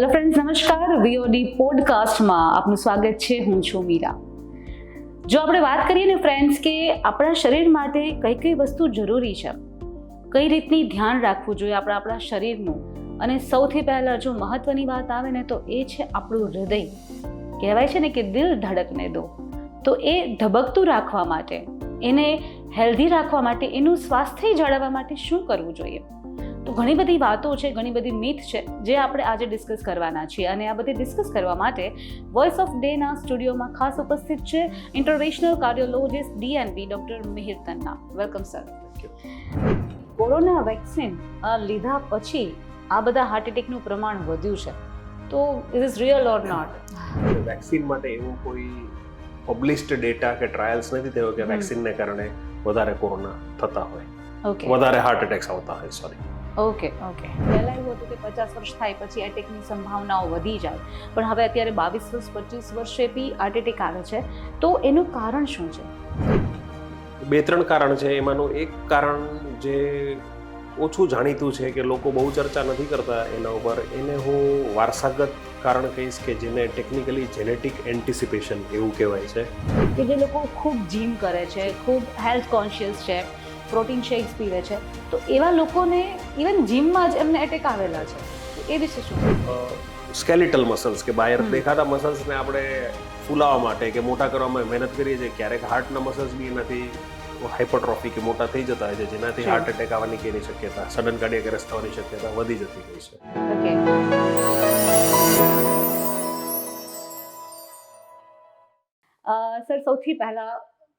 Hello friends, નમસ્કાર. વીઓડી પોડકાસ્ટમાં આપનું સ્વાગત છે. હું છું મીરા. જો આપણે વાત કરીએ ને ફ્રેન્ડ્સ, કે આપણા શરીર માટે કઈ કઈ વસ્તુ જરૂરી છે? કઈ રીતની ધ્યાન રાખવું જોઈએ આપણા આપણા શરીરનું? અને સૌથી પહેલાં જો મહત્ત્વની વાત આવે ને તો એ છે આપણું હૃદય. કહેવાય છે ને કે દિલ ધડકને દો. તો એ ધબકતું રાખવા માટે, એને હેલ્ધી રાખવા માટે, એનું સ્વાસ્થ્ય જાળવવા માટે શું કરવું જોઈએ? તો ઘણી બધી વાતો છે ઘણી બધી મિથ છે જે આપણે આજે ડિસ્કસ કરવાના છીએ. અને આ બધી ડિસ્કસ કરવા માટે વોઇસ ઓફ ડેના સ્ટુડિયોમાં ખાસ ઉપસ્થિત છે international cardiologist DNB doctor Mihir Tanna welcome sir corona vaccine લીધા પછી આ બધા હાર્ટ એટેકનું પ્રમાણ વધ્યું છે. તો is is real or not vaccine માટે એવું કોઈ પબ્લિશ્ડ ડેટા કે ટ્રાયલ્સ નથી થયો કે વેક્સિનને કારણે વધારે કોરોના થતા હોય. ઓકે વધારે હાર્ટ એટેક્સ આવતા હોય સોરી ઓકે ઓકે. પહેલાં એવું હતું કે પચાસ વર્ષ થાય પછી એટેકની સંભાવનાઓ વધી જાય. પણ હવે અત્યારે બાવીસ વર્ષ પચીસ વર્ષે બી હાર્ટ એટેક આવે છે. તો એનું કારણ શું છે? બે ત્રણ કારણ છે. એમાંનું એક કારણ જે ઓછું જાણીતું છે કે લોકો બહુ ચર્ચા નથી કરતા એના ઉપર. એને હું વારસાગત કારણ કહીશ કે જેને ટેકનિકલી જેનેટિક એન્ટિસિપેશન એવું કહેવાય છે. કે જે લોકો ખૂબ જીમ કરે છે ખૂબ હેલ્થ કોન્શિયસ છે. પ્રોટીન શેક્સ પીવે છે. તો એવા લોકોને ઇવન જીમમાં જ એમને એટેક આવેલા છે. એ વિશે શું? સ્કેલિટલ મસલ્સ કે બહાર દેખાતા મસલ્સને આપણે ફૂલાવા માટે કે મોટા કરવામાં મહેનત કરીએ છીએ. ક્યારેક હાર્ટના મસલ્સ બી એનાથી હાઇપરટ્રોફી કે મોટા થઈ જતા હોય છે જેનાથી હાર્ટ એટેક આવવાની કે એની શક્યતા સડન કાર્ડિયક અરેસ્ટ થવાની શક્યતા વધી જતી હોય છે. સર સૌથી પહેલા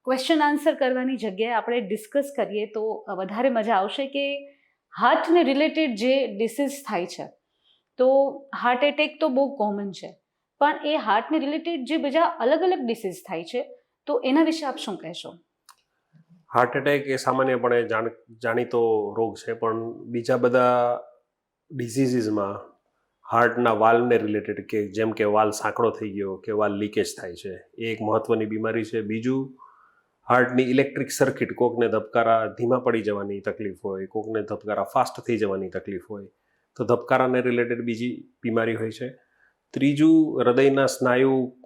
ક્વેશ્ચન આન્સર કરવાની જગ્યાએ આપણે ડિસ્કસ કરીએ તો વધારે મજા આવશે કે હાર્ટને રિલેટેડ જે ડિસીઝ થાય છે, તો હાર્ટ એટેક તો બહુ કોમન છે, પણ એ હાર્ટને રિલેટેડ જે બીજા અલગ અલગ ડિસીઝ થાય છે, તો એના વિશે આપ શું કહેશો? હાર્ટ એટેક એ સામાન્યપણે જાણ, જાણીતો રોગ છે, પણ બીજા બધા ડિઝીઝીસમાં હાર્ટના વાલ્વને રિલેટેડ કે જેમ કે વાલ સાંકડો થઈ ગયો કે વાલ લીકેજ થાય છે, એ એક મહત્ત્વની બીમારી છે. બીજું હાર્ટની ઇલેક્ટ્રિક સર્કિટ કોકને ધબકારા ધીમા પડી જવાની તકલીફ હોય, કોકને ધબકારા ફાસ્ટ થઈ જવાની તકલીફ હોય, તો ધબકારાને રિલેટેડ બીજી બીમારી હોય છે. ત્રીજું, હૃદયના સ્નાયુ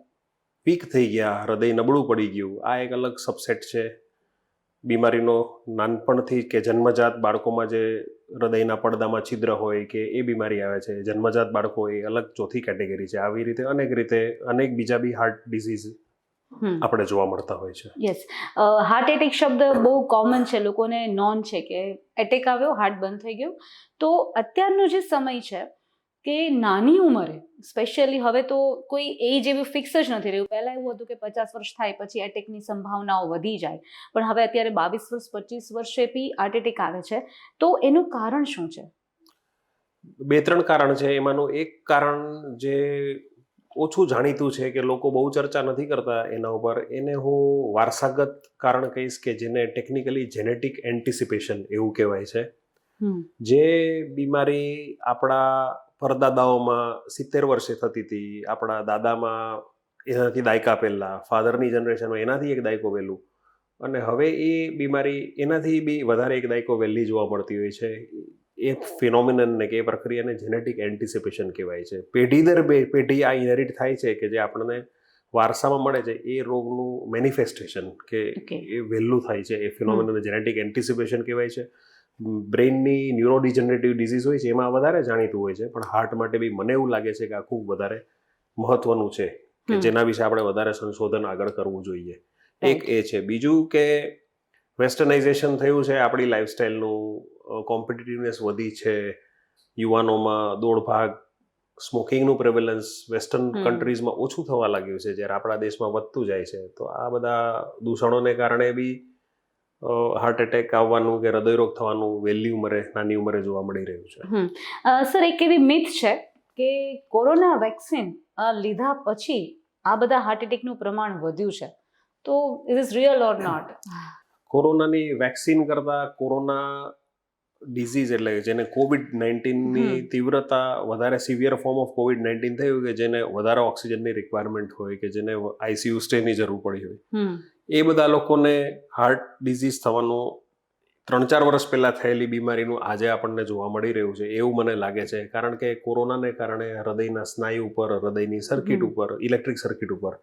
વીક થઈ ગયા, હૃદય નબળું પડી ગયું. આ એક અલગ સબસેટ છે. બીમારીનો નાનપણથી કે જન્મજાત બાળકોમાં જે હૃદયના પડદામાં છિદ્ર હોય કે એ બીમારી આવે છે, જન્મજાત બાળકો એ અલગ ચોથી કેટેગરી છે. આવી રીતે અનેક રીતે અનેક બીજા બી હાર્ટ હમ આપણે જોવા મળતા હોય છે. યસ હાર્ટ એટેક શબ્દ બહુ કોમન છે લોકોને નોન છે કે એટેક આવ્યો હાર્ટ બંધ થઈ ગયું. તો અત્યારનો જે સમય છે કે નાની ઉંમરે સ્પેશિયલી હવે તો કોઈ એજ એવું ફિક્સ જ નથી રહ્યું. પહેલાં એવું હતું કે પચાસ વર્ષ થાય પછી એટેકની સંભાવનાઓ વધી જાય. પણ હવે અત્યારે બાવીસ વર્ષ પચીસ વર્ષે બી હાર્ટ એટેક આવે છે. તો એનું કારણ શું છે? બે ત્રણ કારણ છે. એમાંનું એક કારણ જે ઓછું જાણીતું છે કે લોકો બહુ ચર્ચા નથી કરતા એના ઉપર. એને હું વારસાગત કારણ કહીશ કે જેને ટેકનિકલી જેનેટિક એન્ટિસિપેશન એવું કહેવાય છે. જે બીમારી આપણા પરદાદાઓમાં સિત્તેર વર્ષે થતી હતી આપણા દાદામાં એનાથી દાયકા પહેલાં ફાધરની જનરેશનમાં એનાથી એક દાયકો વહેલું અને હવે એ બીમારી એનાથી બી વધારે એક દાયકો વહેલી જોવા મળતી હોય છે. એ ફિનોમિનનને કે એ પ્રક્રિયાને જેનેટિક એન્ટિસિપેશન કહેવાય છે. પેઢી દર બે- પેઢી આ ઇનહેરિટ થાય છે કે જે આપણને વારસામાં મળે છે એ રોગનું મેનિફેસ્ટેશન કે એ વહેલું થાય છે. એ ફિનોમિનન જેનેટિક એન્ટિસિપેશન કહેવાય છે. બ્રેઇનની ન્યુરોડિજનરેટિવ ડિઝીઝ હોય છે એમાં વધારે જાણીતું હોય છે પણ હાર્ટ માટે બી મને એવું લાગે છે કે આ ખૂબ વધારે મહત્વનું છે કે જેના વિશે આપણે વધારે સંશોધન આગળ કરવું જોઈએ. એક એ છે. બીજું કે વેસ્ટર્નાઇઝેશન થયું છે આપણી લાઈફસ્ટાઈલનું કોમ્પિટિટિવનેસ વધી છે. યુવાનોમાં દોડભાગ સ્મોકિંગનું પ્રેવેલન્સ વેસ્ટર્ન કન્ટ્રીઝમાં ઓછું થવા લાગ્યું છે. જ્યારે આપણા દેશમાં વધતું જાય છે. તો આ બધા દૂષણોને કારણે બી હાર્ટ એટેક આવવાનું કે હૃદયરોગ થવાનું વહેલી ઉંમરે નાની ઉંમરે જોવા મળી રહ્યું છે. સર એક એવી મિથ છે કે કોરોના વેક્સિન લીધા પછી આ બધા હાર્ટ એટેકનું પ્રમાણ વધ્યું છે. તો is is real or not કોરોનાની વેક્સિન કરતાં કોરોના ડિઝીઝ એટલે જેને કોવિડ નાઇન્ટીનની. તીવ્રતા વધારે severe form of covid nineteen થયું કે જેને વધારે ઓક્સિજનની રિક્વાયરમેન્ટ હોય કે જેને આઈસીયુ સ્ટેની જરૂર પડી હોય. એ બધા લોકોને હાર્ટ ડિઝીઝ થવાનો ત્રણ ચાર વર્ષ પહેલાં થયેલી બીમારીનું આજે આપણને જોવા મળી રહ્યું છે. એવું મને લાગે છે. કારણ કે કોરોનાને કારણે હૃદયના સ્નાયુ ઉપર હૃદયની સર્કિટ ઉપર ઇલેક્ટ્રિક સર્કિટ ઉપર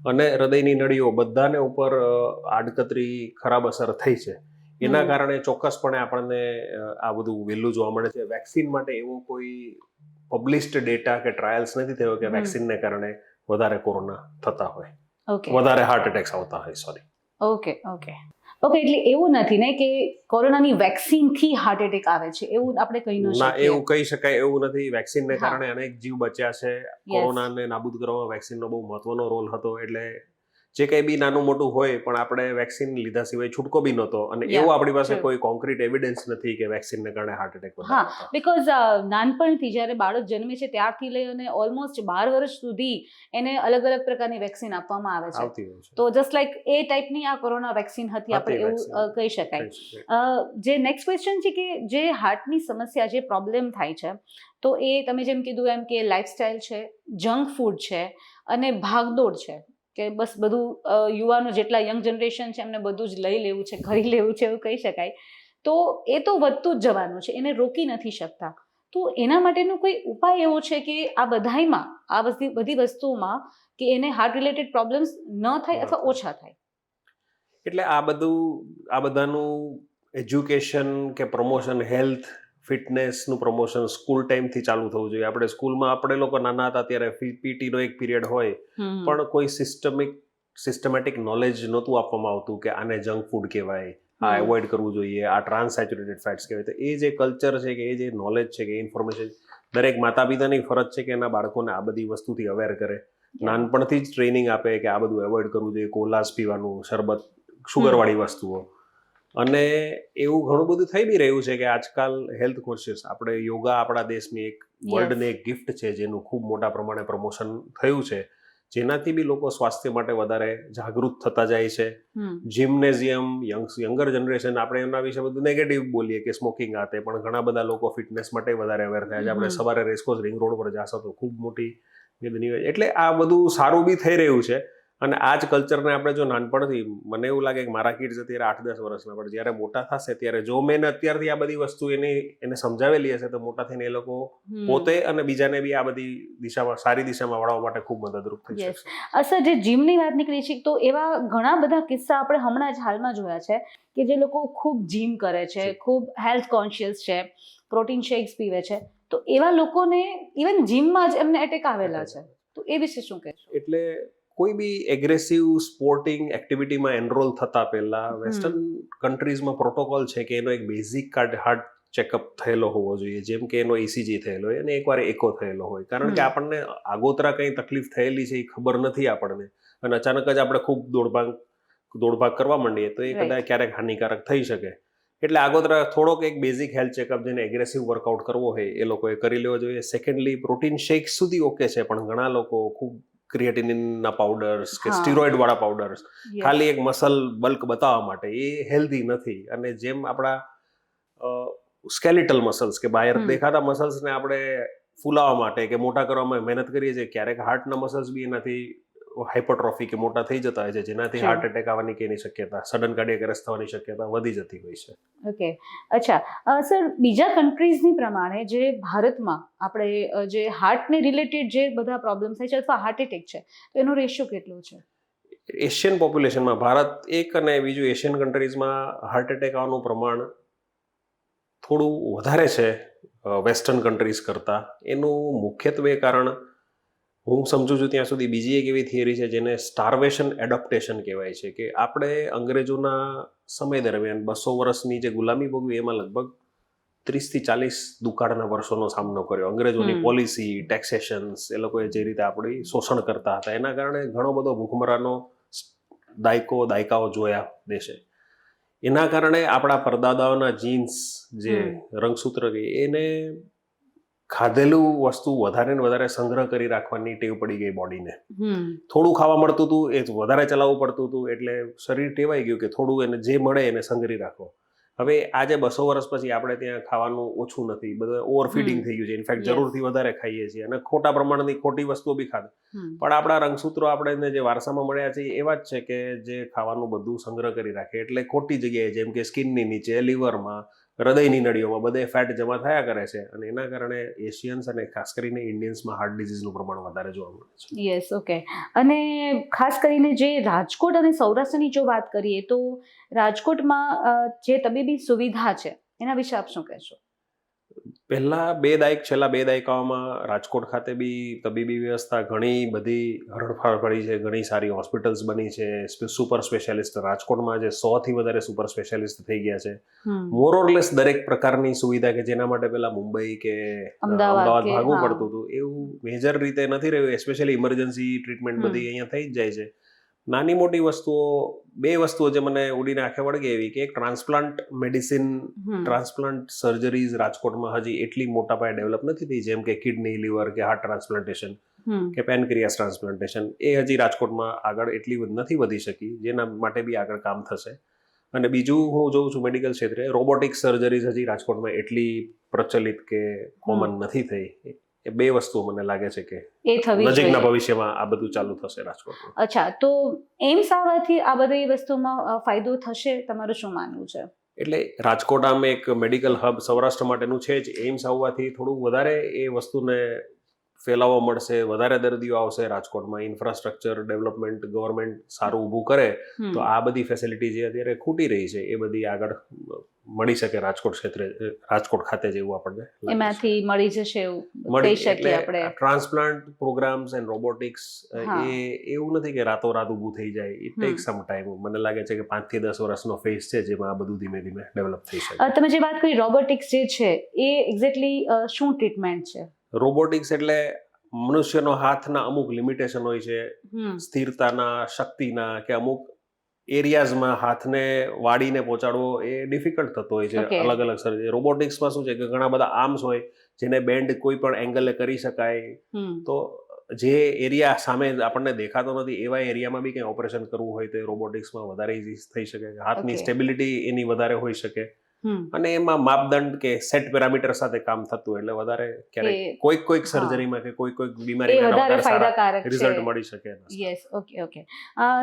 અને હૃદયની નળીઓ બધાને ઉપર આડકતરી ખરાબ અસર થઈ છે. એના કારણે ચોક્કસપણે આપણને આ બધું વહેલું જોવા મળે છે. વેક્સિન માટે એવો કોઈ પબ્લિશ્ડ ડેટા કે ટ્રાયલ્સ નથી થયો કે. વેક્સિનને કારણે વધારે કોરોના થતા હોય. વધારે હાર્ટ એટેક્સ આવતા હોય સોરી. Okay okay. ઓકે એટલે એવું નથી ને કે કોરોનાની વેક્સિનથી હાર્ટ એટેક આવે છે. એવું આપણે કહી ન ના એવું કહી શકાય એવું નથી. વેક્સિનને. કારણે અનેક જીવ બચ્યા છે. કોરોનાને નાબૂદ કરવામાં વેક્સિનનો બહુ મહત્વનો રોલ હતો. એટલે જે કંઈ બી નાનું મોટું હોય પણ આપણે વેક્સિન લીધા સિવાય છૂટકો બી નહોતો. અને એવું આપણી પાસે કોઈ કોન્ક્રીટ એવિડન્સ નથી કે વેક્સિનને કારણે હાર્ટ એટેક હા. બીકોઝ નાનપણથી જ્યારે બાળક જન્મે છે ત્યારથી લઈ અને ઓલમોસ્ટ બાર વર્ષ સુધી એને અલગ અલગ પ્રકારની વેક્સિન આપવામાં આવે છે. તો જસ્ટ લાઈક એ ટાઈપની આ કોરોના વેક્સિન હતી આપણે એવું કહી શકાય. જે નેક્સ્ટ ક્વેશ્ચન છે કે જે હાર્ટની સમસ્યા જે પ્રોબ્લેમ થાય છે તો એ તમે જેમ કીધું એમ કે લાઇફસ્ટાઇલ છે જંક ફૂડ છે અને ભાગદોડ છે. કે બસ બધું યુવાનો જેટલા યંગ જનરેશન છે એમને બધું જ લઈ લેવું છે કરી લેવું છે એવું કહી શકાય. તો એ તો વધતું જ જવાનું છે એને રોકી નથી શકતા. તો એના માટેનો કોઈ ઉપાય એવો છે કે આ બધાયમાં આ બધી બધી વસ્તુઓમાં કે એને હાર્ટ રિલેટેડ પ્રોબ્લેમ્સ ન થાય અથવા ઓછા થાય? એટલે આ બધું આ બધાનું એજ્યુકેશન કે પ્રમોશન હેલ્થ ફિટનેસનું પ્રમોશન સ્કૂલ ટાઈમથી ચાલુ થવું જોઈએ. આપણે સ્કૂલમાં આપણે લોકો નાના હતા ત્યારે પીટીનો એક પીરિયડ હોય પણ કોઈ સિસ્ટમિક સિસ્ટમેટિક નોલેજ નહોતું આપવામાં આવતું કે આને જંક ફૂડ કહેવાય આ. એવોઇડ કરવું જોઈએ આ ટ્રાન્સેચ્યુરેટેડ ફેટ્સ કહેવાય. તો એ જે કલ્ચર છે કે એ જે નોલેજ છે કે ઇન્ફોર્મેશન દરેક માતા પિતાની ફરજ છે કે એના બાળકોને આ બધી વસ્તુથી અવેર કરે. નાનપણથી જ ટ્રેનિંગ આપે કે આ બધું એવોઇડ કરવું જોઈએ કોલાસ પીવાનું શરબત શુગરવાળી વસ્તુઓ. અને એવું ઘણું બધું થઈ બી રહ્યું છે કે આજકાલ હેલ્થ કોન્શિયસ આપણે યોગા આપણા દેશની એક વર્લ્ડને એક ગિફ્ટ છે જેનું ખૂબ મોટા પ્રમાણે પ્રમોશન થયું છે. જેનાથી બી લોકો સ્વાસ્થ્ય માટે વધારે જાગૃત થતા જાય છે. જિમ્નેઝિયમ યંગ યંગર જનરેશન આપણે એમના વિશે બધું નેગેટિવ બોલીએ કે સ્મોકિંગ આ તે પણ ઘણા બધા લોકો ફિટનેસ માટે વધારે અવેર થયા છે. આપણે સવારે રેસકોસ રિંગ રોડ પર જાશો તો ખૂબ મોટી. એટલે આ બધું સારું બી થઈ રહ્યું છે. અને આ જ કલ્ચરને આપણે જો નાનપણથી મને એવું લાગે કે મારા કિડ્સ અત્યારે આઠ દસ વર્ષના પણ જ્યારે મોટા થશે ત્યારે જો મેં અત્યારથી આ બધી વસ્તુ એની એને સમજાવેલી હશે તો મોટા થઈને એ લોકો પોતે અને બીજાને બી આ બધી દિશામાં સારી દિશામાં વળવા માટે ખૂબ મદદરૂપ થઈ. શકશે. અસર જે જીમની વાત નીકળી છે તો એવા ઘણા બધા કિસ્સા આપણે હમણાં જ હાલમાં જોયા છે કે જે લોકો ખૂબ જીમ કરે છે ખૂબ હેલ્થ કોન્શિયસ છે પ્રોટીન શેક્સ પીવે છે તો એવા લોકોને ઇવન જીમમાં જ એમને એટેક આવેલા છે તો એ વિશે શું કહેશો? એટલે કોઈ બી એગ્રેસિવ સ્પોર્ટિંગ એક્ટિવિટીમાં એનરોલ થતા પહેલા વેસ્ટર્ન કન્ટ્રીઝમાં પ્રોટોકોલ છે કે એનો એક બેઝિક કાર્ડ હાર્ટ ચેકઅપ થયેલો હોવો જોઈએ. જેમ કે એનો ઇસીજી થયેલો હોય અને એકવાર એકો થયેલો હોય. કારણ કે આપણને આગોતરા કંઈ તકલીફ થયેલી છે એ ખબર નથી આપણને. અને અચાનક જ આપણે ખૂબ દોડભાગ દોડભાગ કરવા માંડીએ તો એ કદાચ ક્યારેક હાનિકારક થઈ શકે. એટલે આગોતરા થોડોક એક બેઝિક હેલ્થ ચેકઅપ જેને એગ્રેસિવ વર્કઆઉટ કરવો હોય એ લોકોએ કરી લેવો જોઈએ. સેકન્ડલી પ્રોટીન શેક સુધી ઓકે છે પણ ઘણા લોકો ખૂબ ક્રિએટિનિનના પાવડર્સ કે. સ્ટીરોઇડ વાળા પાવડર્સ ખાલી એક મસલ બલ્ક બતાવવા માટે એ હેલ્ધી નથી. અને જેમ આપણા સ્કેલિટલ મસલ્સ કે બહાર દેખાતા મસલ્સને આપણે ફૂલાવવા માટે કે મોટા કરવામાં મહેનત કરીએ છીએ ક્યારેક હાર્ટના મસલ્સ બી એનાથી હાઇપરટ્રોફી કે મોટા થઈ જતા હોય છે જેનાથી હાર્ટ એટેક આવવાની કે એની શક્યતા સડન કાર્ડિયક અરેસ્ટ થવાની શક્યતા વધી જતી હોય છે. ઓકે અચ્છા. સર બીજા કન્ટ્રીઝની પ્રમાણે જે ભારતમાં આપણે જે હાર્ટને રિલેટેડ જે બધા પ્રોબ્લેમ થાય છે અથવા હાર્ટ એટેક છે તો એનો રેશિયો કેટલો છે? એશિયન પોપ્યુલેશનમાં ભારત એક અને બીજું એશિયન કન્ટ્રીઝમાં હાર્ટ એટેક આવવાનું પ્રમાણ થોડું વધારે છે વેસ્ટર્ન કન્ટ્રીઝ કરતાં. એનું મુખ્યત્વે કારણ હું સમજુ છું ત્યાં સુધી બીજી એક એવી થિયરી છે જેને સ્ટારવેશન એડોપ્ટેશન કહેવાય છે કે આપણે અંગ્રેજોના સમય દરમિયાન બસો વર્ષની જે ગુલામી ભોગવી એમાં લગભગ ત્રીસથી ચાલીસ દુકાળના વર્ષોનો સામનો કર્યો. અંગ્રેજોની પોલિસી ટેક્સેશન્સ એ લોકોએ જે રીતે આપણી શોષણ કરતા હતા એના કારણે ઘણો બધો ભૂખમરાનો દાયકો દાયકાઓ જોયા દેશે. એના કારણે આપણા પરદાદાઓના જીન્સ જે. રંગસૂત્ર કે એને ખાધેલું વસ્તુ વધારે ને વધારે સંગ્રહ કરી રાખવાની ટેવ પડી ગઈ બોડીને. થોડું ખાવા મળતું હતું એ વધારે ચલાવવું પડતું હતું એટલે શરીર ટેવાઈ ગયું કે થોડું એને જે મળે એને સંગ્રહી રાખો. હવે આજે બસો વર્ષ પછી આપણે ત્યાં ખાવાનું ઓછું નથી બધું ઓવરફીડિંગ થઈ ગયું છે. ઇનફેક્ટ. જરૂરથી વધારે ખાઈએ છીએ અને ખોટા પ્રમાણની ખોટી વસ્તુઓ બી ખાધી. પણ આપણા રંગસૂત્રો આપણે જે વારસામાં મળ્યા છે એવા જ છે કે જે ખાવાનું બધું સંગ્રહ કરી રાખે. એટલે ખોટી જગ્યાએ જેમ કે સ્કિનની નીચે લીવરમાં હૃદયની નળીઓમાં બધે ફેટ જમા થયા કરે છે અને એના કારણે એશિયન્સ અને ખાસ કરીને ઇન્ડિયન્સમાં હાર્ટ ડિઝીઝનું પ્રમાણ વધારે જોવા મળે છે. યસ ઓકે અને ખાસ કરીને જે રાજકોટ અને સૌરાષ્ટ્રની જો વાત કરીએ તો રાજકોટમાં જે તબીબી સુવિધા છે, એના વિશે આપ શું કહેશો? પહેલા બે દાયક છેલ્લા બે દાયકાઓમાં રાજકોટ ખાતે બી તબીબી વ્યવસ્થા ઘણી બધી હરણફાળ પડી છે ઘણી સારી હોસ્પિટલ્સ બની છે. સુપર સ્પેશિયાલિસ્ટ રાજકોટમાં જે સો થી વધારે સુપર સ્પેશિયાલિસ્ટ થઈ ગયા છે. મોરોરલેસ દરેક પ્રકારની સુવિધા કે જેના માટે પેલા મુંબઈ કે અમદાવાદ અમદાવાદ ભાગવું પડતું હતું. એવું મેજર રીતે નથી રહ્યું એસ્પેશિયલી ઇમરજન્સી ટ્રીટમેન્ટ બધી અહીંયા થઈ જ જાય છે. નાની મોટી વસ્તુઓ બે વસ્તુઓ જે મને ઉડીને આંખે વળગે એવી કે એક ટ્રાન્સપ્લાન્ટ મેડિસિન ટ્રાન્સપ્લાન્ટ સર્જરીઝ રાજકોટમાં હજી એટલી મોટા પાયે ડેવલપ નથી થઈ જેમ કે કિડની લીવર કે હાર્ટ ટ્રાન્સપ્લાન્ટેશન કે પેનક્રિયાસ ટ્રાન્સપ્લાન્ટેશન એ હજી રાજકોટમાં આગળ એટલી નથી વધી શકી જેના માટે બી આગળ કામ થશે. અને બીજું હું જોઉં છું મેડિકલ ક્ષેત્રે રોબોટિક સર્જરીઝ હજી રાજકોટમાં એટલી પ્રચલિત કે કોમન નથી થઈ. એ બે વસ્તુઓ મને લાગે છે કે એ થવી નજીકના ભવિષ્યમાં આ બધું ચાલુ થશે રાજકોટમાં. અચ્છા તો એમ્સ આવવાથી આ બધી વસ્તુમાં ફાયદો થશે? તમારું શું માનવું છે? એટલે રાજકોટ આમ એક મેડિકલ હબ સૌરાષ્ટ્ર માટેનું છે જ. એમ્સ આવવાથી થોડું વધારે એ વસ્તુને ફેલાવવા મળશે વધારે દર્દીઓ આવશે રાજકોટમાં ઇન્ફ્રાસ્ટ્રક્ચર ડેવલપમેન્ટ ગવર્મેન્ટ સારું ઊભું કરે તો આ બધી ફેસિલિટી જે અત્યારે ખૂટી રહી છે એ બધી આગળ મળી શકે રાજકોટ ક્ષેત્રે રાજકોટ ખાતે જેવું આપણને એમાંથી મળી જશે એવું થઈ શકે આપણે. ટ્રાન્સપ્લાન્ટ પ્રોગ્રામ્સ એન્ડ રોબોટિક્સ એ એવું નથી કે રાતોરાત ઊભું થઈ જાય ઇટ. ટેક સમ ટાઈમ મને લાગે છે કે પાંચથી દસ વર્ષનો ફેઝ છે જેમાં આ બધું ધીમે ધીમે ડેવલપ થઈ શકે. તમે જે વાત કરી રોબોટિક્સ જે છે એ એક્ઝેક્ટલી શું ટ્રીટમેન્ટ છે? રોબોટિક્સ એટલે મનુષ્યનો હાથના અમુક લિમિટેશન હોય છે સ્થિરતાના શક્તિના કે અમુક એરિયાઝમાં હાથને વાળીને પહોંચાડવો એ ડિફિકલ્ટ થતો હોય છે. અલગ અલગ સર રોબોટિક્સમાં શું છે કે ઘણા બધા આર્મ્સ હોય જેને બેન્ડ કોઈ પણ એંગલે કરી શકાય. તો જે એરિયા સામે આપણને દેખાતો નથી એવા એરિયામાં બી કંઈ ઓપરેશન કરવું હોય તો રોબોટિક્સમાં વધારે ઇઝી થઈ શકે હાથની સ્ટેબિલિટી એની વધારે હોઈ શકે. અને એમાં માપદંડ કે સેટ પેરામીટર સાથે કામ થતું એટલે વધારે ક્યારેક કોઈક કોઈક. સર્જરીમાં કે કોઈક કોઈક બીમારીમાં વધારે વધારે ફાયદાકારક રિઝલ્ટ મળી શકે યસ ઓકે ઓકે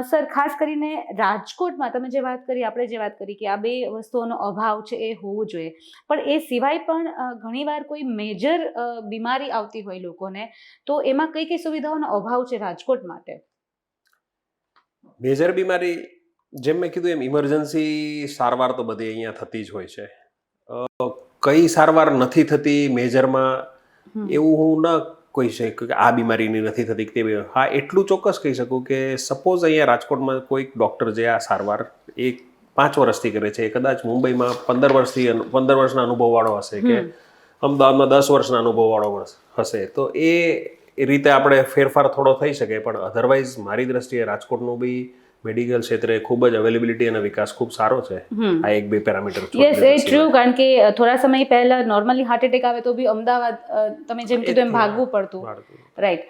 સર ખાસ કરીને રાજકોટમાં તમે જે વાત કરી આપણે જે વાત કરી કે આ બે વસ્તુઓનો અભાવ છે એ હોવું જોઈએ. પણ એ સિવાય પણ ઘણીવાર કોઈ મેજર બીમારી આવતી હોય લોકોને તો એમાં કઈ કઈ સુવિધાઓનો અભાવ છે રાજકોટ માટે? મેજર બીમારી જેમ મેં કીધું એમ ઇમરજન્સી સારવાર તો બધી અહીંયા થતી જ હોય છે. કઈ સારવાર નથી થતી મેજરમાં એવું હું ન કહી શકું કે આ બીમારીની નથી થતી કે તે બીમારી. હા એટલું ચોક્કસ કહી શકું કે સપોઝ અહીંયા રાજકોટમાં કોઈક ડૉક્ટર જે આ સારવાર એક પાંચ વર્ષથી કરે છે એ કદાચ મુંબઈમાં પંદર વર્ષથી પંદર વર્ષના અનુભવવાળો હશે કે અમદાવાદમાં દસ વર્ષના અનુભવવાળો હશે. તો એ રીતે આપણે ફેરફાર થોડો થઈ શકે પણ અધરવાઇઝ મારી દ્રષ્ટિએ રાજકોટનું બી મેડિકલ ક્ષેત્રે ખૂબ જ અવેલેબિલિટી અને વિકાસ ખૂબ સારો છે. આ એક બે પેરામીટર યસ એ ટ્રુ કારણ કે થોડા સમય પહેલા નોર્મલી હાર્ટ એટેક આવે તો બી અમદાવાદ તમે જેમ કીધું એમ ભાગવું પડતું. રાઈટ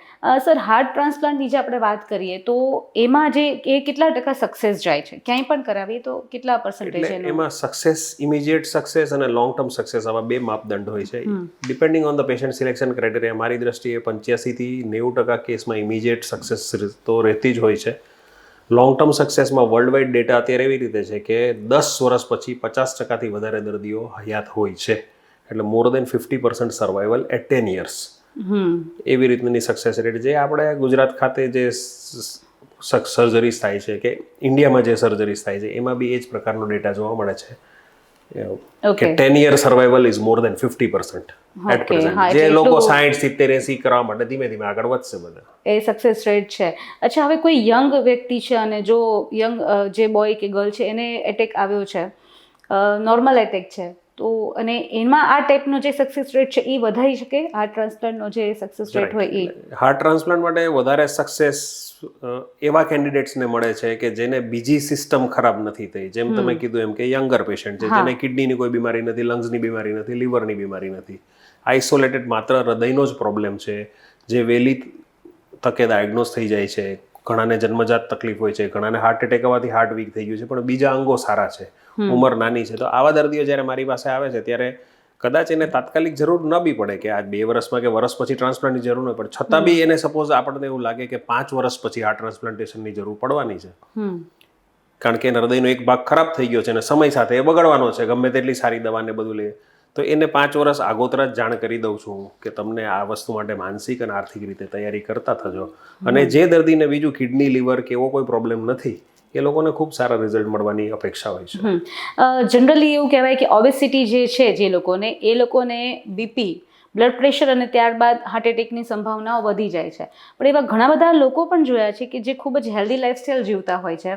સર હાર્ટ ટ્રાન્સપ્લાન્ટની જે આપણે વાત કરીએ તો એમાં જે એ કેટલા ટકા સક્સેસ જાય છે? ક્યાંય પણ કરાવીએ તો કેટલા પર્સન્ટેજ એમાં સક્સેસ ઇમિડિયેટ સક્સેસ અને લોંગ ટર્મ સક્સેસ આવા બે માપદંડ હોય છે. Depending on the patient selection criteria મારી દ્રષ્ટિએ પંચ્યાસી થી નેવું ટકા કેસમાં ઇમિડિયેટ સક્સેસ તો રહેતી જ હોય છે. લોંગ ટર્મ સક્સેસમાં વર્લ્ડ વાઇડ ડેટા અત્યારે એવી રીતે છે કે દસ વર્ષ પછી પચાસ ટકાથી વધારે દર્દીઓ હયાત હોય છે. એટલે more than fifty percent survival at ten years એવી રીતની સક્સેસ રેટ જે આપણે ગુજરાત ખાતે જે સર્જરીસ થાય છે કે ઇન્ડિયામાં જે સર્જરીસ થાય છે એમાં બી એ જ પ્રકારનો ડેટા જોવા મળે છે. કે ten year survival is more than fifty percent at present જે લોકો સાઠ સિત્તેર એસી કરવા માટે ધીમે ધીમે આગળ વધશે બધા. એ સક્સેસ રેટ છે. અચ્છા હવે કોઈ યંગ વ્યક્તિ છે અને જો યંગ જે બોય કે ગર્લ છે એને એટેક આવ્યો છે. નોર્મલ એટેક છે. તો અને એમાં આ ટાઈપનો જે સક્સેસ રેટ છે એ વધારી શકે? હાર્ટ ટ્રાન્સપ્લાન્ટનો જે સક્સેસ રેટ હોય એ હાર્ટ ટ્રાન્સપ્લાન્ટ માટે વધારે સક્સેસ એવા કેન્ડિડેટ્સને મળે છે કે જેને બીજી સિસ્ટમ ખરાબ નથી થઈ. જેમ તમે કીધું એમ કે યંગર પેશન્ટ છે જેને કિડનીની કોઈ બીમારી નથી લંગ્સની બીમારી નથી લીવરની બીમારી નથી. આઇસોલેટેડ માત્ર હૃદયનો જ પ્રોબ્લેમ છે જે વહેલી તકે ડાયગ્નોઝ થઈ જાય છે. ઘણાને જન્મજાત તકલીફ હોય છે ઘણાને હાર્ટ એટેક આવવાથી હાર્ટ વીક થઈ ગયું છે પણ બીજા અંગો સારા છે ઉંમર નાની છે. તો આવા દર્દીઓ જ્યારે મારી પાસે આવે છે ત્યારે કદાચ એને તાત્કાલિક જરૂર ન બી પડે કે આ બે વર્ષમાં કે વર્ષ પછી ટ્રાન્સપ્લાન્ટની જરૂર ન પડે છતાં બી એને સપોઝ આપણને એવું લાગે કે પાંચ વર્ષ પછી હાર્ટ ટ્રાન્સપ્લાન્ટેશનની જરૂર પડવાની છે. કારણ કે એના હૃદયનો એક ભાગ ખરાબ થઈ ગયો છે અને સમય સાથે એ બગડવાનો છે ગમે તેટલી સારી દવાને બધું લે. તો એને પાંચ વર્ષ આગોતરા જ જાણ કરી દઉં છું કે તમને આ વસ્તુ માટે માનસિક અને આર્થિક રીતે તૈયારી કરતા થજો. અને જે દર્દીને બીજું કિડની લીવર કે એવો કોઈ પ્રોબ્લેમ નથી એ લોકોને ખૂબ સારા રિઝલ્ટ મળવાની અપેક્ષા હોય છે. જનરલી એવું કહેવાય કે ઓબેસિટી જે છે જે લોકોને એ લોકોને બીપી બ્લડ પ્રેશર અને ત્યારબાદ હાર્ટ એટેકની સંભાવનાઓ વધી જાય છે. પણ એવા ઘણા બધા લોકો પણ જોયા છે કે જે ખૂબ જ હેલ્ધી લાઇફસ્ટાઈલ જીવતા હોય છે.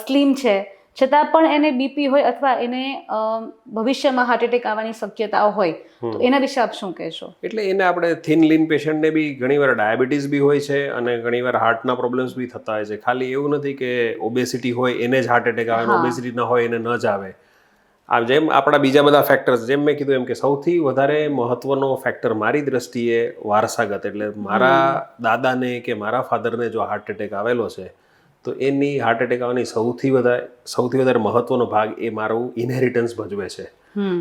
સ્લીમ છે છતાં પણ એને બીપી હોય અથવા એને ભવિષ્યમાં હાર્ટ એટેક આવવાની શક્યતાઓ હોય તો એના વિશે આપ શું કહેશો? એટલે એને આપણે થિન લીન પેશન્ટને બી ઘણીવાર ડાયાબિટીસ બી હોય છે અને ઘણીવાર હાર્ટના પ્રોબ્લેમ્સ બી થતા હોય છે. ખાલી એવું નથી કે ઓબેસિટી હોય એને જ હાર્ટ એટેક આવે. ઓબેસિટી ન હોય એને ન જ આવે. આ જેમ આપણા બીજા બધા ફેક્ટર્સ જેમ મેં કીધું એમ કે સૌથી વધારે મહત્વનો ફેક્ટર મારી દ્રષ્ટિએ વારસાગત એટલે મારા દાદાને કે મારા ફાધરને જો હાર્ટ એટેક આવેલો છે તો એની હાર્ટ એટેક આવવાની સૌથી વધારે સૌથી વધારે મહત્વનો ભાગ એ મારું ઇનહેરિટન્સ ભજવે છે.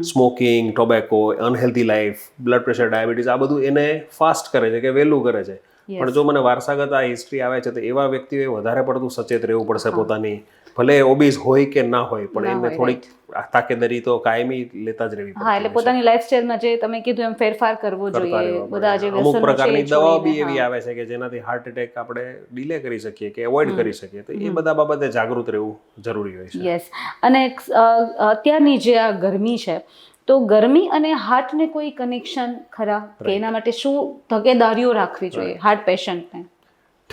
Smoking tobacco unhealthy life blood pressure diabetes આ બધું એને ફાસ્ટ કરે છે કે વહેલું કરે છે. પણ જો મને વારસાગત આ હિસ્ટ્રી આવે છે તો એવા વ્યક્તિઓએ વધારે પડતું સચેત રહેવું પડશે પોતાની ભલે ઓબીસ હોય કે ના હોય પણ એને થોડીક તાકેદારી તો કાયમી લેતા જ રહેવી હા એટલે પોતાની લાઈફસ્ટાઈલમાં જે તમે કીધું એમ ફેરફાર કરવો જોઈએ બધા જે અમુક પ્રકારની દવાઓ બી એવી આવે છે કે જેનાથી હાર્ટ એટેક આપણે ડીલે કરી શકીએ કે એવોઇડ કરી શકીએ તો એ બધા બાબતે જાગૃત રહેવું જરૂરી હોય છે. યસ અને અત્યારની જે આ ગરમી છે તો ગરમી અને હાર્ટને કોઈ કનેક્શન ખરા? કે એના માટે શું તકેદારીઓ રાખવી જોઈએ હાર્ટ પેશન્ટને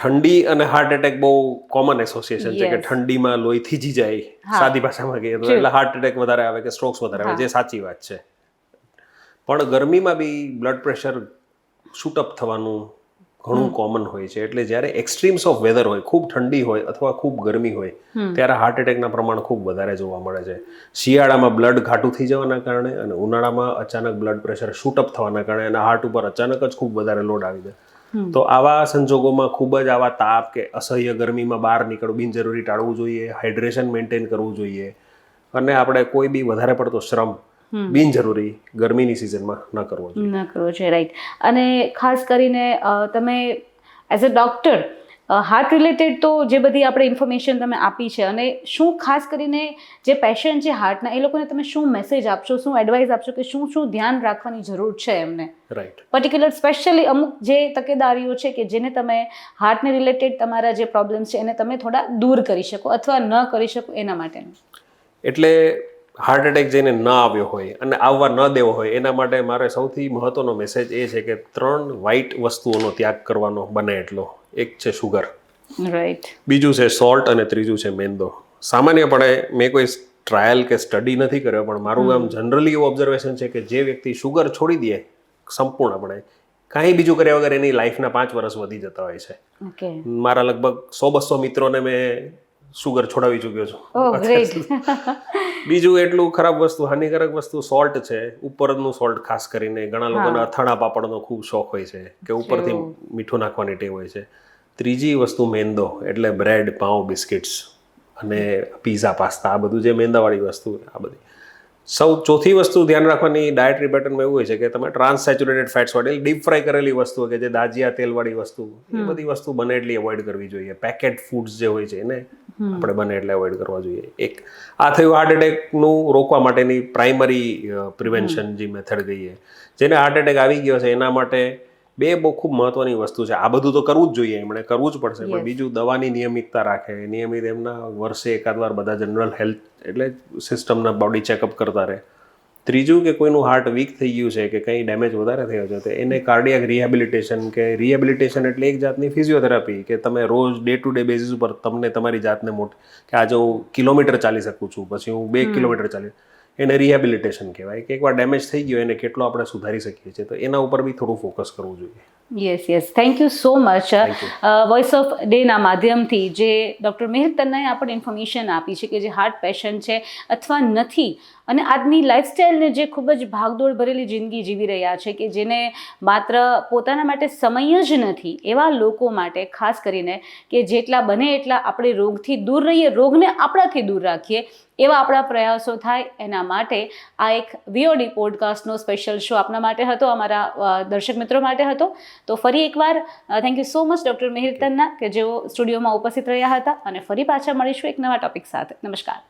ઠંડી અને હાર્ટ એટેક બહુ કોમન એસોસિએશન છે કે ઠંડીમાં લોહી થીજી જાય સાદી ભાષામાં કહીએ તો એટલે હાર્ટ એટેક વધારે આવે કે સ્ટ્રોક્સ વધારે આવે. જે સાચી વાત છે. પણ ગરમીમાં બી બ્લડ પ્રેશર શૂટઅપ થવાનું ઘણું કોમન હોય છે. એટલે જ્યારે એક્સ્ટ્રીમ્સ ઓફ વેધર હોય ખૂબ ઠંડી હોય અથવા ખૂબ ગરમી હોય ત્યારે હાર્ટ એટેકના પ્રમાણ ખૂબ વધારે જોવા મળે છે. શિયાળામાં બ્લડ ઘાટું થઈ જવાના કારણે અને ઉનાળામાં અચાનક બ્લડ પ્રેશર શૂટઅપ થવાના કારણે અને હાર્ટ ઉપર અચાનક જ ખૂબ વધારે લોડ આવી જાય. તો આવા સંજોગોમાં ખૂબ જ આવા તાપ કે અસહ્ય ગરમીમાં બહાર નીકળવું બિનજરૂરી ટાળવું જોઈએ હાઇડ્રેશન મેન્ટેન કરવું જોઈએ અને આપણે કોઈ બી વધારે પડતો શ્રમ બિનજરૂરી ગરમીની સિઝનમાં ન કરવો જોઈએ. ન કરવો જોઈએ રાઈટ અને ખાસ કરીને તમે as a doctor heart related તો જે બધી આપણે ઇન્ફોર્મેશન તમે આપી છે અને શું ખાસ કરીને જે પેશન્ટ છે હાર્ટના એ લોકોને તમે શું મેસેજ આપશો શું એડવાઇસ આપશો કે શું શું ધ્યાન રાખવાની જરૂર છે એમને? રાઈટ પર્ટિક્યુલર સ્પેશિયલી અમુક જે તકેદારીઓ છે કે જેને તમે હાર્ટને રિલેટેડ તમારા જે પ્રોબ્લેમ્સ છે એને તમે થોડા દૂર કરી શકો અથવા ન કરી શકો એના માટેનું. એટલે હાર્ટ એટેક જેને ન આવ્યો હોય અને આવવા ન દેવો હોય એના માટે મારે સૌથી મહત્વનો મેસેજ એ છે કે ત્રણ વાઇટ વસ્તુઓનો ત્યાગ કરવાનો બને એટલો. એક છે શુગર રાઈટ બીજું છે સોલ્ટ અને ત્રીજું છે મેંદો. સામાન્યપણે મેં કોઈ ટ્રાયલ કે સ્ટડી નથી કર્યો પણ મારું આમ જનરલી એવું ઓબ્ઝર્વેશન છે કે જે વ્યક્તિ શુગર છોડી દે સંપૂર્ણપણે કાંઈ બીજું કર્યા વગર એની લાઈફના પાંચ વર્ષ વધી જતા હોય છે. મારા લગભગ સો બસો મિત્રોને મેં શુગર છોડાવી ચૂક્યો છું. બીજું એટલું ખરાબ વસ્તુ હાનિકારક વસ્તુ સોલ્ટ છે. ઉપરનું સોલ્ટ ખાસ કરીને ઘણા લોકોના અથાણા પાપડનો ખૂબ શોખ હોય છે કે ઉપરથી મીઠું નાખવાની ટેવ હોય છે. ત્રીજી વસ્તુ મેંદો એટલે બ્રેડ પાઉં બિસ્કિટ્સ અને પીઝા પાસ્તા આ બધું જે મેંદાવાળી વસ્તુ આ બધી. સૌ ચોથી વસ્તુ ધ્યાન રાખવાની ડાયટરી પેટર્નમાં એવું હોય છે કે તમે ટ્રાન્સ સેચ્યુરેટેડ ફેટ્સ વાળી ડીપ ફ્રાય કરેલી વસ્તુ કે જે દાજિયા તેલવાળી વસ્તુ એ બધી વસ્તુ બને એટલી અવોઇડ કરવી જોઈએ. પેકેટ ફૂડ્સ જે હોય છે એને આપણે બને એટલે અવોઇડ કરવા જોઈએ. એક આ થયું હાર્ટ એટેકનું રોકવા માટેની પ્રાઇમરી પ્રિવેન્શન જે મેથડ કહીએ. જેને હાર્ટ એટેક આવી ગયો છે એના માટે બે બહુ ખૂબ મહત્વની વસ્તુ છે. આ બધું તો કરવું જ જોઈએ એમણે કરવું જ પડશે. પણ બીજું દવાની નિયમિતતા રાખે. નિયમિત એમના વર્ષે એકાદ વાર બધા જનરલ હેલ્થ એટલે સિસ્ટમના બોડી ચેકઅપ કરતા રહે. ત્રીજું કે કોઈનું હાર્ટ વીક થઈ ગયું છે કે કંઈ ડેમેજ વધારે થયો છે તો એને કાર્ડિયાક રિહેબિલિટેશન કે રિહેબિલિટેશન એટલે એક જાતની ફિઝિયોથેરાપી કે તમે રોજ ડે ટુ ડે બેઝિસ ઉપર તમને તમારી જાતને મોટ કે આજે હું કિલોમીટર ચાલી શકું છું પછી હું બે કિલોમીટર ચાલી એને રિહેબિલિટેશન કહેવાય કે એકવાર ડેમેજ થઈ ગયો એને કેટલો આપણે સુધારી શકીએ છીએ તો એના ઉપર બી થોડું ફોકસ કરવું જોઈએ. Yes yes thank you so much voice of ડેના માધ્યમથી જે ડૉક્ટર મેહર તન્નાએ આપણને ઇન્ફોર્મેશન આપી છે કે જે હાર્ટ પેશન્ટ છે અથવા નથી. અને આજની લાઈફસ્ટાઈલને જે ખૂબ જ ભાગદોડ ભરેલી જિંદગી જીવી રહ્યા છે કે જેને માત્ર પોતાના માટે સમય જ નથી એવા લોકો માટે ખાસ કરીને કે જેટલા બને એટલા આપણે રોગથી દૂર રહીએ રોગને આપણાથી દૂર રાખીએ એવા આપણા પ્રયાસો થાય એના માટે આ એક વીઓડી પોડકાસ્ટનો સ્પેશિયલ શો આપના માટે હતો, અમારા દર્શક મિત્રો માટે હતો. તો ફરી એકવાર thank you so much doctor Mihir Tanna કે જેઓ સ્ટુડિયોમાં ઉપસ્થિત રહ્યા હતા. અને ફરી પાછા મળીશું એક નવા ટોપિક સાથે. નમસ્કાર.